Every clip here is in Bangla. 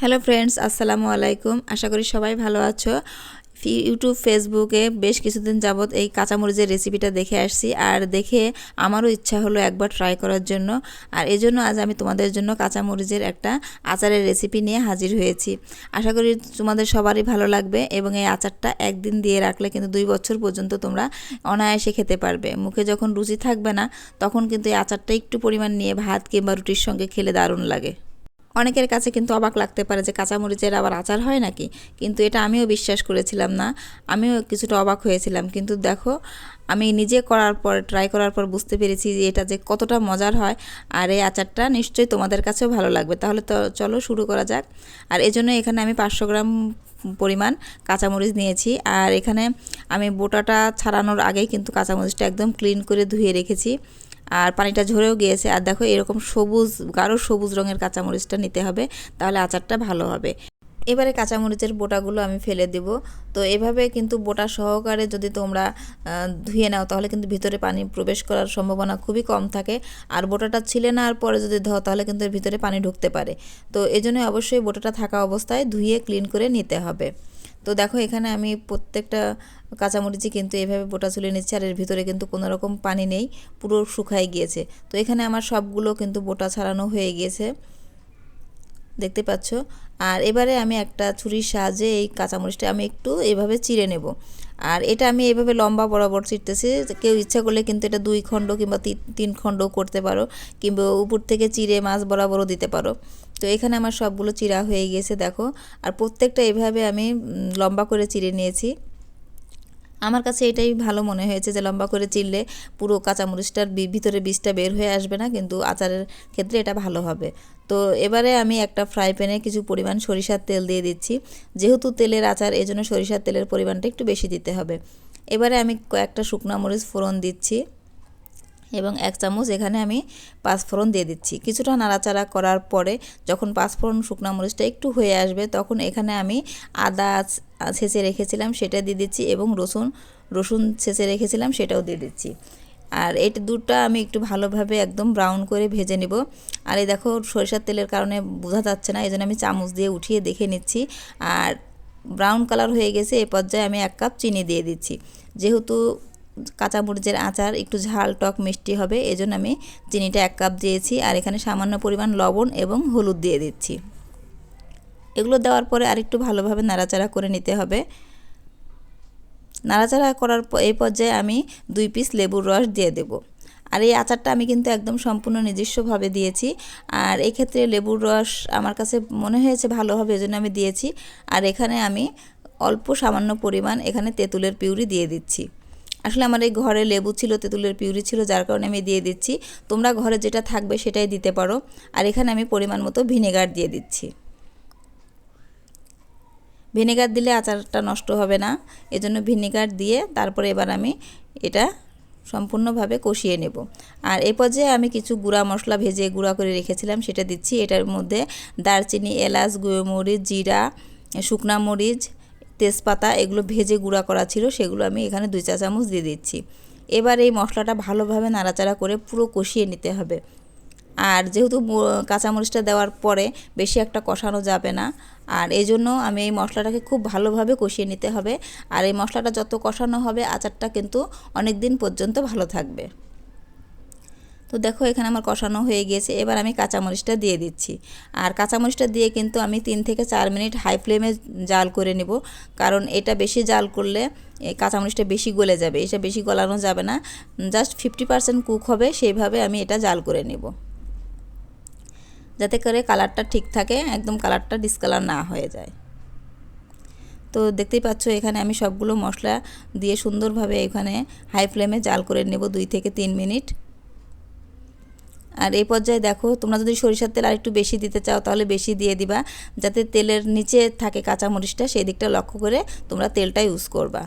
হ্যালো ফ্রেন্ডস আসসালামু আলাইকুম। আশা করি সবাই ভালো আছো। ইউটিউব ফেসবুকে বেশ কিছুদিন যাবৎ এই কাঁচামরিচের রেসিপিটা দেখে আসছি। আর দেখে আমারও ইচ্ছা হলো একবার ট্রাই করার জন্য। আর এজন্য আজ আমি তোমাদের জন্য কাঁচামরিচের একটা আচারের রেসিপি নিয়ে হাজির হয়েছি। আশা করি তোমাদের সবারই ভালো লাগবে এবং এই আচারটা একদিন দিয়ে রাখলে কিন্তু দুই বছর পর্যন্ত তোমরা অনায়াসে খেতে পারবে। মুখে যখন রুচি থাকবে না, তখন কিন্তু এই আচারটা একটু পরিমাণ নিয়ে ভাত কিংবা রুটির সঙ্গে খেলে দারুণ লাগে। অনেকের কাছে কিন্তু অবাক লাগতে পারে যে কাঁচামরিচের আবার আচার হয় নাকি? কিন্তু এটা আমিও বিশ্বাস করেছিলাম না। আমিও কিছুটা অবাক হয়েছিলাম। কিন্তু দেখো, আমি নিজে করার পর ট্রাই করার পর বুঝতে পেরেছি যে এটা যে কতটা মজার হয়। আর এই আচারটা নিশ্চয়ই তোমাদের কাছেও ভালো লাগবে। তাহলে তো চলো শুরু করা যাক। আর এজন্য এখানে আমি পাঁচশো গ্রাম পরিমাণ কাঁচামরিচ নিয়েছি। আর এখানে আমি বোটাটা ছাড়ানোর আগেই কিন্তু কাঁচামরিচটা একদম ক্লিন করে ধুয়ে রেখেছি। আর পানিটা ঝরেও গিয়েছে। আর দেখো এরকম সবুজ, গাঢ় সবুজ রঙের কাঁচামরিচটা নিতে হবে, তাহলে আচারটা ভালো হবে। এবারে কাঁচামরিচের বোটাগুলো আমি ফেলে দেব। তো এভাবে কিন্তু বোটা সহকারে যদি তোমরা ধুয়ে নাও, তাহলে কিন্তু ভিতরে পানি প্রবেশ করার সম্ভাবনা খুবই কম থাকে। আর বোটাটা ছিলে নেওয়ার পরে যদি ধোও, তাহলে কিন্তু এর ভিতরে পানি ঢুকতে পারে। তো এই জন্য অবশ্যই বোটাটা থাকা অবস্থায় ধুয়ে ক্লিন করে নিতে হবে। তো দেখো এখানে আমি প্রত্যেকটা কাঁচামরিচই কিন্তু এভাবে বোটা ছুলে নিচ্ছি, আর এর ভিতরে কিন্তু কোনো রকম পানি নেই, পুরো শুকায় গিয়েছে। তো এখানে আমার সবগুলো কিন্তু বোটা ছাড়ানো হয়ে গিয়েছে। দেখতে পাচ্ছ। আর এবারে আমি একটা ছুরির সাহায্যে এই কাঁচামরিচটা আমি একটু এভাবে চিড়ে নেব। আর এটা আমি এভাবে লম্বা বরাবর চিরতেছি কেউ ইচ্ছা করলে কিন্তু এটা দুই খণ্ড কিংবা তিন খণ্ড করতে পারো কিংবা উপর থেকে চিড়ে মাছ বরাবরও দিতে পারো। তো এখানে আমার সবগুলো চিরা হয়ে গিয়েছে দেখো। আর প্রত্যেকটা এভাবে আমি লম্বা করে চিড়ে নিয়েছি। আমার কাছে এটাই ভালো মনে হয়েছে যে লম্বা করে চিললে পুরো কাঁচামরিচটার ভিতরে বীজটা বের হয়ে আসবে না, কিন্তু আচারের ক্ষেত্রে এটা ভালো হবে। তো এবারে আমি একটা ফ্রাই প্যানে কিছু পরিমাণ সরিষার তেল দিয়ে দিচ্ছি। যেহেতু তেলের আচার, এজন্য সরিষার তেলের পরিমাণটা একটু বেশি দিতে হবে। এবারে আমি কয়েকটা শুকনা মরিচ ফোড়ন দিচ্ছি। এবং এক চামচ এখানে আমি পাঁচফোড়ন দিয়ে দিচ্ছি। কিছুটা নাড়াচাড়া করার পরে যখন পাঁচফোড়ন শুকনা মরিচটা একটু হয়ে আসবে, তখন এখানে আমি আদা ছেঁচে রেখেছিলাম, সেটা দিয়ে দিচ্ছি এবং রসুন রসুন ছেঁচে রেখেছিলাম, সেটাও দিয়ে দিচ্ছি। আর এই দুধটা আমি একটু ভালোভাবে একদম ব্রাউন করে ভেজে নেব। আর এই দেখো, সরিষার তেলের কারণে বোঝা যাচ্ছে না এই জন্য আমি চামচ দিয়ে উঠিয়ে দেখে নিচ্ছি। আর ব্রাউন কালার হয়ে গেছে, এ পর্যায়ে আমি এক কাপ চিনি দিয়ে দিচ্ছি। যেহেতু কাঁচামরিচের আচার, একটু ঝাল, টক, মিষ্টি হবে। এজন্য আমি চিনিটা এক কাপ দিয়েছি আর এখানে সামান্য পরিমাণ লবণ এবং হলুদ দিয়ে দিচ্ছি। এগুলো দেওয়ার পরে আরেকটু ভালোভাবে নাড়াচাড়া করে নিতে হবে। নাড়াচাড়া করার এই পর্যায়ে আমি দুই পিস লেবুর রস দিয়ে দেব। আর এই আচারটা আমি কিন্তু একদম সম্পূর্ণ নিজস্বভাবে দিয়েছি। আর এই ক্ষেত্রে লেবুর রস আমার কাছে মনে হয়েছে ভালো হবে, এজন্য আমি দিয়েছি। আর এখানে আমি অল্প সামান্য পরিমাণ এখানে তেঁতুলের পিউরি দিয়ে দিচ্ছি। আসলে আমার এই ঘরে লেবু ছিল, তেঁতুলের পিউরি ছিল, যার কারণে আমি দিয়ে দিচ্ছি। তোমরা ঘরে যেটা থাকবে সেটাই দিতে পারো। আর এখানে আমি পরিমাণ মতো ভিনেগার দিয়ে দিচ্ছি। ভিনেগার দিলে আচারটা নষ্ট হবে না। এজন্য ভিনেগার দিয়ে তারপরে এবার আমি এটা সম্পূর্ণভাবে কষিয়ে নেব। আর এ পর্যায়ে আমি কিছু গুঁড়া মশলা ভেজে গুঁড়া করে রেখেছিলাম, সেটা দিচ্ছি। এটার মধ্যে দারচিনি, এলাচ, গুঁড়ো মরিচ, জিরা, শুকনা মরিচ তেজপাতা এগুলো ভেজে গুঁড়া করা ছিল, সেগুলো আমি এখানে দুই চা চামচ দিয়ে দিচ্ছি। এবার এই মশলাটা ভালোভাবে নাড়াচাড়া করে পুরো কষিয়ে নিতে হবে। আর যেহেতু কাঁচামরিচটা দেওয়ার পরে বেশি একটা কষানো যাবে না, আর এই জন্য আমি এই মশলাটাকে খুব ভালোভাবে কষিয়ে নিতে হবে। আর এই মশলাটা যত কষানো হবে, আচারটা কিন্তু অনেক দিন পর্যন্ত ভালো থাকবে। তো দেখো এখানে আমার কষানো হয়ে গিয়েছে। এবার আমি কাঁচামরিচটা দিয়ে দিচ্ছি। আর কাঁচামরিচটা দিয়ে কিন্তু আমি তিন থেকে চার মিনিট হাই ফ্লেমে জাল করে নেব। কারণ এটা বেশি জাল করলে কাঁচামরিচটা বেশি গলে যাবে। এটা বেশি গলানো যাবে না। জাস্ট ফিফটি পার্সেন্ট কুক হবে, সেইভাবে আমি এটা জাল করে নেব। যাতে করে কালারটা ঠিক থাকে, একদম কালারটা ডিসকালার না হয়ে যায়। তো দেখতেই পাচ্ছ, এখানে আমি সবগুলো মশলা দিয়ে সুন্দরভাবে এখানে হাই ফ্লেমে জাল করে নেব দুই থেকে তিন মিনিট। আর এই পর্যায়ে দেখো, তোমরা যদি সরিষার তেল আর একটু বেশি দিতে চাও, তাহলে বেশি দিয়ে দিবা। যাতে তেলের নিচে থাকে কাঁচামরিচটা, সেই দিকটা লক্ষ্য করে তোমরা তেলটা ইউজ করবা।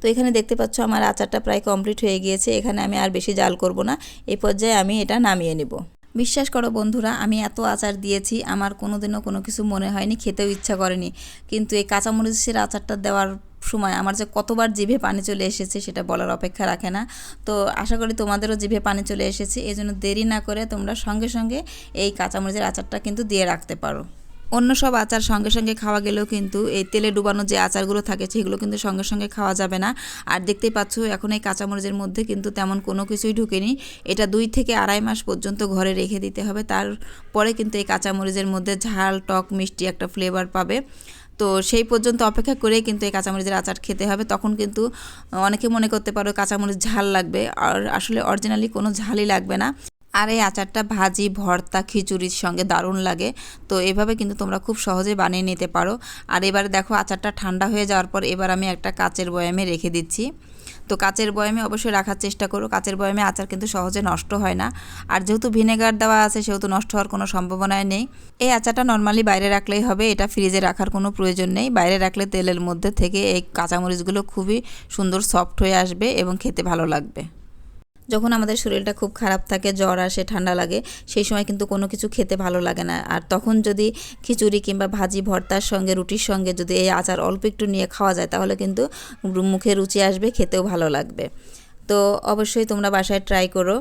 তো এখানে দেখতে পাচ্ছ, আমার আচারটা প্রায় কমপ্লিট হয়ে গিয়েছে। এখানে আমি আর বেশি জাল করব না। এই পর্যায়ে আমি এটা নামিয়ে নেব। বিশ্বাস করো বন্ধুরা, আমি এত আচার দিয়েছি, আমার কোনোদিনও কোনো কিছু মনে হয়নি, খেতেও ইচ্ছা করেনি। কিন্তু এই কাঁচামরিচের আচারটা দেওয়ার সময় আমার যে কতবার জিভে পানি চলে এসেছে সেটা বলার অপেক্ষা রাখে না। তো আশা করি তোমাদেরও জিভে পানি চলে এসেছে এই জন্য দেরি না করে তোমরা সঙ্গে সঙ্গে এই কাঁচামরিচের আচারটা কিন্তু দিয়ে রাখতে পারো। অন্য সব আচার সঙ্গে সঙ্গে খাওয়া গেলেও কিন্তু এই তেলে ডুবানো যে আচারগুলো থাকে সেগুলো কিন্তু সঙ্গে সঙ্গে খাওয়া যাবে না। আর দেখতেই পাচ্ছ, এখন এই কাঁচামরিচের মধ্যে কিন্তু তেমন কোনো কিছুই ঢুকেনি। এটা দুই থেকে আড়াই মাস পর্যন্ত ঘরে রেখে দিতে হবে। তারপরে কিন্তু এই কাঁচামরিচের মধ্যে ঝাল, টক, মিষ্টি একটা ফ্লেভার পাবে। তো সেই পর্যন্ত অপেক্ষা করে কিন্তু এই কাঁচামরিচের আচার খেতে হবে। তখন কিন্তু অনেকে মনে করতে পারো কাঁচামরিচ ঝাল লাগবে। আর আসলে অরিজিনালি কোনো ঝালই লাগবে না। আর এই আচারটা ভাজি, ভর্তা, খিচুড়ির সঙ্গে দারুণ লাগে। তো এভাবে কিন্তু তোমরা খুব সহজে বানিয়ে নিতে পারো। আর এবারে দেখো আচারটা ঠান্ডা হয়ে যাওয়ার পর এবার আমি একটা কাচের বয়ামে রেখে দিচ্ছি। তো কাচের বয়ামে অবশ্যই রাখার চেষ্টা করো। কাচের বয়ামে আচার কিন্তু সহজে নষ্ট হয় না। আর যেহেতু ভিনেগার দেওয়া আছে, সেহেতু নষ্ট হওয়ার কোনো সম্ভাবনাই নেই। এই আচারটা নর্মালি বাইরে রাখলেই হবে, এটা ফ্রিজে রাখার কোনো প্রয়োজন নেই। বাইরে রাখলে তেলের মধ্যে থেকে এই কাঁচামরিচগুলো খুবই সুন্দর সফট হয়ে আসবে এবং খেতে ভালো লাগবে। যখন আমাদের শরীরটা খুব খারাপ থাকে, জ্বর আসে, ঠান্ডা লাগে, সেই সময় কিন্তু কোনো কিছু খেতে ভালো লাগে না। আর তখন যদি খিচুড়ি কিংবা ভাজি, ভর্তার সঙ্গে, রুটির সঙ্গে যদি এই আচার অল্প একটু নিয়ে খাওয়া যায়, তাহলে কিন্তু মুখে রুচি আসবে, খেতেও ভালো লাগবে। তো অবশ্যই তোমরা বাসায় ট্রাই করো।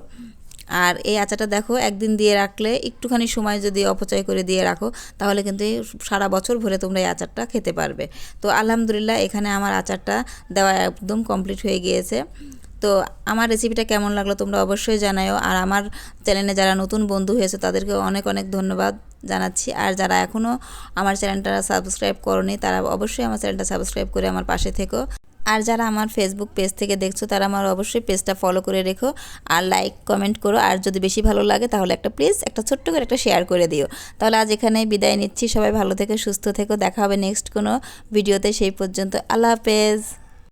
আর এই আচারটা দেখো, একদিন দিয়ে রাখলে, একটুখানি সময় যদি অপচয় করে দিয়ে রাখো, তাহলে কিন্তু সারা বছর ভরে তোমরা এই আচারটা খেতে পারবে। তো আলহামদুলিল্লাহ, এখানে আমার আচারটা দেওয়া একদম কমপ্লিট হয়ে গিয়েছে। তো আমার রেসিপিটা কেমন লাগল তোমরা অবশ্যই জানাও আর আমার চ্যানেলে যারা নতুন বন্ধু হয়েছে তাদেরকে অনেক অনেক ধন্যবাদ জানাচ্ছি। আর যারা এখনও আমার চ্যানেলটা সাবস্ক্রাইব করনি, তারা অবশ্যই আমার চ্যানেলটা সাবস্ক্রাইব করে আমার পাশে থেকো। আর যারা আমার ফেসবুক পেজ থেকে দেখছ, তারা আমার অবশ্যই পেজটা ফলো করে রেখো। আর লাইক কমেন্ট করো। আর যদি বেশি ভালো লাগে, তাহলে একটা প্লিজ একটা ছোট্ট করে একটা শেয়ার করে দিও। তাহলে আজ এখানে বিদায় নিচ্ছি। সবাই ভালো থেকে, সুস্থ থেকো। দেখা হবে নেক্সট কোনো ভিডিওতে সেই পর্যন্ত আল্লাহ হাফেজ।